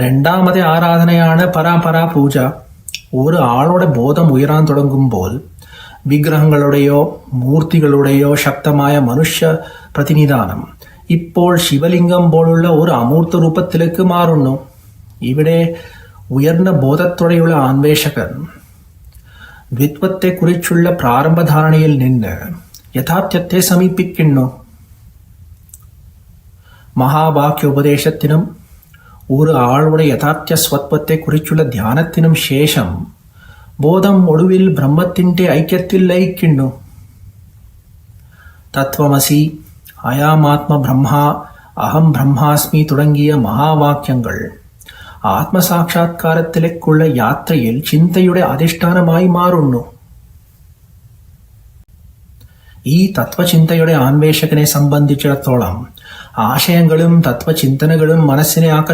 രണ്ടാമത്തെ ആരാധനയാണ് പരാപരാ പൂജ ഒരു ആളുടെ ബോധം ഉയരാൻ തുടങ്ങുമ്പോൾ വിഗ്രഹങ്ങളുടെയോ മൂർത്തികളുടെയോ ശക്തമായ മനുഷ്യ പ്രതിനിധാനം ഇപ്പോൾ ശിവലിംഗം പോലുള്ള ഒരു അമൂർത്ത രൂപത്തിലേക്ക് മാറുന്നു. ഇവിടെ ഉയർന്ന ബോധത്തോടെയുള്ള അന്വേഷകൻ ദ്വിത്വത്തെക്കുറിച്ചുള്ള പ്രാരംഭധാരണയിൽ നിന്ന് യഥാർത്ഥ്യത്തെ സമീപിക്കുന്നു. മഹാവാക്യോപദേശത്തിനും ഒരു ആളുടെ യഥാർത്ഥ സ്വത്വത്തെക്കുറിച്ചുള്ള ധ്യാനത്തിനും ശേഷം ബോധം ഒടുവിൽ ബ്രഹ്മത്തിന്റെ ഐക്യത്തിൽ ലയിക്കുന്നു തത്വമസി അയാമാത്മ ബ്രഹ്മ അഹം ബ്രഹ്മാസ്മി തുടങ്ങിയ മഹാവാക്യങ്ങൾ ആത്മസാക്ഷാത്കാരത്തിലേക്കുള്ള യാത്രയിൽ ചിന്തയുടെ അധിഷ്ഠാനമായി മാറുന്നു. ഈ തത്വചിന്തയുടെ ആന്വേഷകനെ സംബന്ധിച്ചിടത്തോളം ആശയങ്ങളും തത്വചിന്തനകളും മനസ്സിനെ ആകർഷിക്കുന്നു